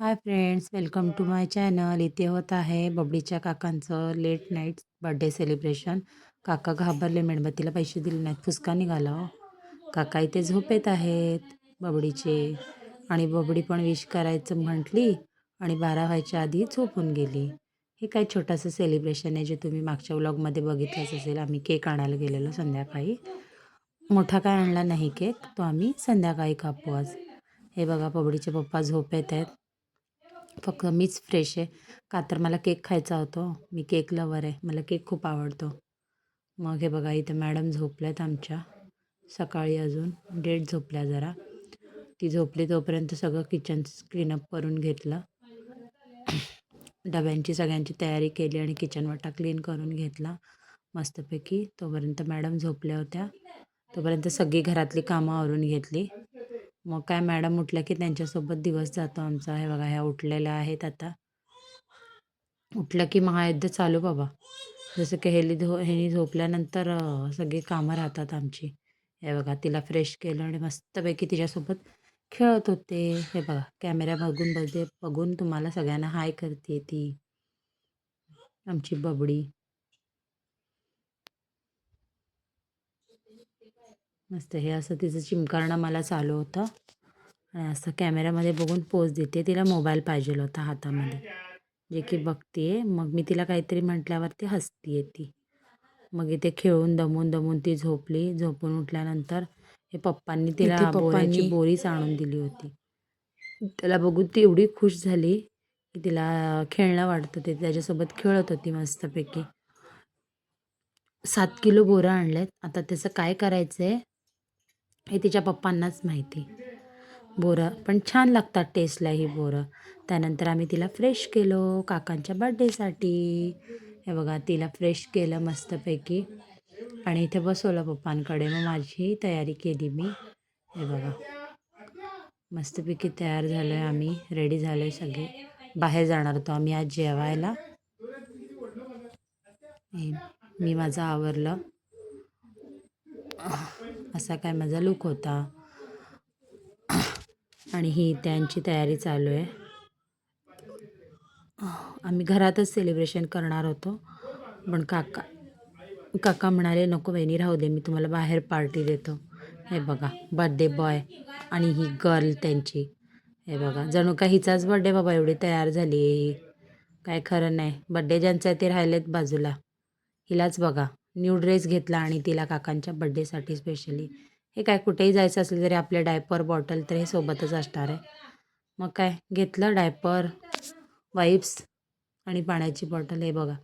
Hi friends welcome to my channel. इथे होत आहे बबडीच्या काकांचं लेट नाईट बर्थडे सेलिब्रेशन. काका घाबरले मेणबत्तीला पैसे दिले नाहीत फुसका निघाला हो. काका इथे झोपेत आहेत बबडीचे. आणि बबडी पण विश करायचं म्हटली आणि बारा व्हायच्या आधी झोपून गेली. हे काय छोटंसं सेलिब्रेशन आहे जे तुम्ही मागच्या व्लॉगमध्ये बघितलंच असेल. आम्ही केक आणायला गेलेलो संध्याकाळी. मोठा काय आणला नाही केक तो आम्ही संध्याकाळी कापू आज. हे बघा बबडीचे पप्पा झोपेत आहेत. फक्त मीच फ्रेश आहे. का तर मला केक खायचा होतो. मी केक लवर आहे. मला केक खूप आवडतो. मग हे बघा इथं मॅडम झोपल्यात आमच्या. सकाळी अजून डेट झोपल्या जरा. ती झोपली तोपर्यंत सगळं किचन क्लीनअप करून घेतलं. डब्यांची सगळ्यांची तयारी केली आणि किचन वाटा क्लीन करून घेतला. मस्तपैकी. तोपर्यंत मॅडम झोपल्या होत्या. तोपर्यंत सगळी घरातली कामं आवरून घेतली. मग काय मॅडम उठल्या की त्यांच्यासोबत दिवस जातो आमचा. हे बघा ह्या उठलेल्या आहेत आता. उठलं की महायुद्ध चालू बाबा. जसं की हेली धो हेनी झोपल्यानंतर सगळी कामं राहतात आमची. हे बघा तिला फ्रेश केलं आणि मस्तपैकी तिच्यासोबत खेळत होते. हे बघा कॅमेरा बघून बघते बघून तुम्हाला सगळ्यांना हाय करते ती. आमची बबडी. मस्त हे असं तिचं चिमकारणं मला चालू होतं. आणि असं कॅमेऱ्यामध्ये बघून पोज देते. तिला मोबाईल पाहिजे होता हातामध्ये. जे की बघते. मग मी तिला काहीतरी म्हटल्यावरती हसते ती मग इथे खेळून दमून दमून ती झोपली. झोपून उठल्यानंतर हे पप्पांनी तिला बोऱ्याची बोरीच आणून दिली होती. त्याला बघून ती एवढी खुश झाली की तिला खेळणं वाटतं ते त्याच्यासोबत खेळत होती मस्तपैकी. सात किलो बोरं आणलेत. आता त्याचं काय करायचं आहे हे तिच्या पप्पांनाच माहिती. बोरं पण छान लागतात टेस्टला ही बोरं. त्यानंतर आम्ही तिला फ्रेश केलो काकांच्या बड्डेसाठी हे बघा तिला फ्रेश केलं मस्तपैकी. आणि इथे बसवलं पप्पांकडे. मग माझी तयारी केली मी. हे बघा. मस्तपैकी तयार झालो आहे आम्ही. रेडी झालो आहे सगळे. बाहेर जाणार होतो आम्ही आज जेवायला. मी माझं आवरलं. असा काय माझा लुक होता. आणि ही त्यांची तयारी चालू आहे. आम्ही घरातच सेलिब्रेशन करणार होतो. पण काका काका म्हणाले नको वहिनी राहू दे मी तुम्हाला बाहेर पार्टी देतो. हे बघा बड्डे बॉय आणि ही गर्ल त्यांची. हे बघा जणू का हिचाच बड्डे बाबा एवढी तयार झाली. आहे ही काय खरं नाही. बड्डे ज्यांचं आहे ते राहिलेत बाजूला. हिलाच बघा. न्यू ड्रेस घेतला आणि तिला काकांच्या बड्डेसाठी स्पेशली हे काय कुठेही जायचं असलं तरी आपले डायपर बॉटल तर हे सोबतच असणार आहे. मग काय घेतलं डायपर वाईप्स आणि पाण्याची बॉटल. हे बघा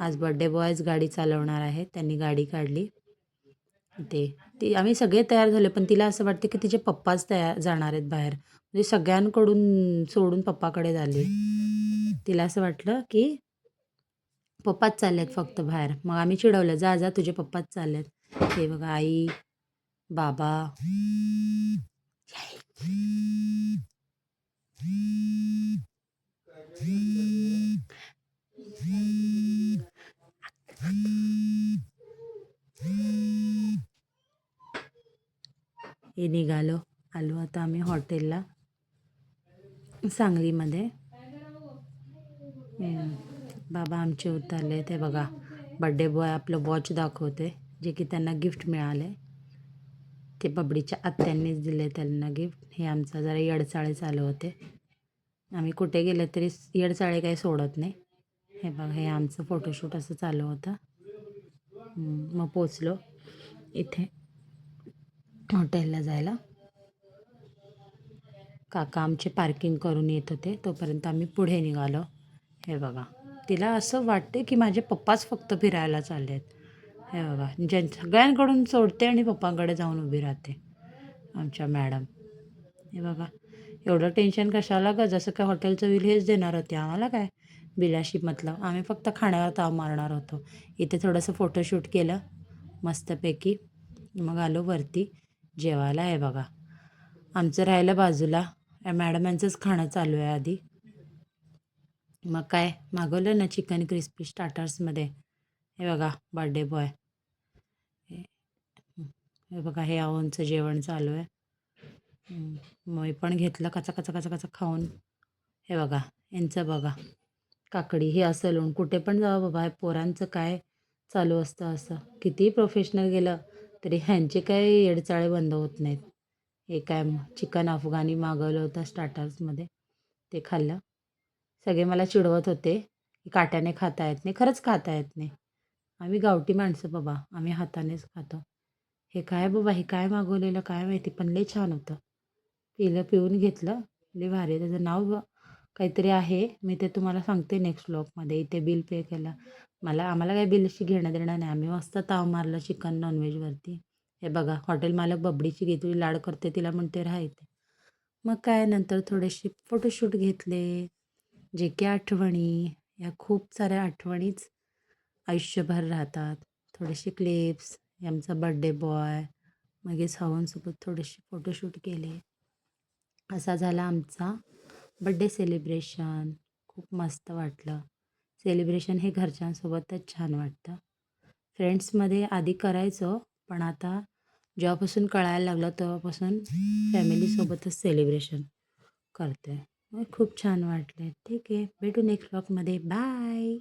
आज बड्डे बॉयच गाडी चालवणार आहे. त्यांनी गाडी काढली. ते ती आम्ही सगळे तयार झाले पण तिला असं वाटते की तिचे पप्पाच तयार जाणार आहेत बाहेर. म्हणजे सगळ्यांकडून सोडून पप्पाकडे झाली. तिला असं वाटलं की पप्पाच चालले आहेत फक्त बाहेर. मग आम्ही चिडवलं जा जा तुझे पप्पाच चालले आहेत हे बघा आई बाबा. हे निघालो. आलो आता आम्ही हॉटेलला सांगलीमध्ये. बाबा आमचे उतरले ते बघा. बड्डे बॉय आपलं वॉच दाखवते जे की त्यांना गिफ्ट मिळाले. ते बबडीच्या आत्यांनीच दिले त्यांना गिफ्ट हे आमचा जरा येडचाळे चालू होते. आम्ही कुठे गेले तरी येडचाळे काही सोडत नाही. हे बघा हे आमचं फोटोशूट असं चालू होतं. मग पोचलो इथे हॉटेलला जायला. काका आमचे पार्किंग करून येत होते तोपर्यंत आम्ही पुढे निघालो. हे बघा. तिला असं वाटते की माझे पप्पाच फक्त फिरायला चालले आहेत हे बघा ज्यां सगळ्यांकडून सोडते आणि पप्पांकडे जाऊन उभी राहते आमच्या मॅडम. हे बघा एवढं टेन्शन कशाला का जसं काय हॉटेलचं बिल हेच देणार होते. आम्हाला काय? बिलाशी मतलब आम्ही फक्त खाण्यावर ताव मारणार होतो. इथे थोडंसं फोटोशूट केलं मस्तपैकी. मग आलो वरती जेवायला. आहे बघा आमचं राहिलं बाजूला. या खाणं चालू आहे आधी. मग काय? मागवलं ना चिकन क्रिस्पी स्टार्टर्समध्ये. हे बघा बर्थडे बॉय. हे बघा हे आवनचं जेवण चालू आहे. मग मी पण घेतलं कचा कचा कचा कचा खाऊन. हे बघा यांचं बघा. काकडी हे असं लोण. कुठे पण जावं बाबा हे पोरांचं काय चालू असतं असं. कितीही प्रोफेशनल गेलं तरी ह्यांचे काय येडचाळे बंद होत नाहीत. हे काय चिकन अफगाणी मागवलं होतं स्टार्टर्समध्ये. ते खाल्लं. सगळे मला चिडवत होते की काट्याने खाता येत नाही खरंच खाता येत नाही. आम्ही गावठी माणसं बाबा आम्ही हातानेच खातो. हे काय बाबा हे काय मागवलेलं काय माहिती पण लई छान होतं. पिलं पिऊन घेतलं लय भारी त्याचं नाव ब- काहीतरी आहे. मी ते तुम्हाला सांगते नेक्स्ट ब्लॉगमध्ये इथे बिल पे केलं. मला आम्हाला काय बिलशी घेणं देणं नाही. आम्ही मस्त ताव मारलं चिकन नॉनव्हेजवरती हे बघा हॉटेल मालक बबडीची घेतली लाड करते तिला म्हणते राहायते मग काय नंतर थोडेसे फोटोशूट घेतले. जे की आठवणी या खूप साऱ्या आठवणीच आयुष्यभर राहतात. थोडेसे क्लिप्स आमचा बड्डे बॉय मागे सावनसोबत थोडेसे फोटोशूट केले. असा झाला आमचा बड्डे सेलिब्रेशन खूप मस्त वाटलं. सेलिब्रेशन हे घरच्यांसोबतच छान वाटतं. फ्रेंड्समध्ये आधी करायचो पण आता जेव्हापासून कळायला लागलं तेव्हापासून फॅमिलीसोबतच सेलिब्रेशन करते हो, खूप छान वाटले. ठीक आहे भेटू नेक्स्ट ब्लॉगमध्ये बाय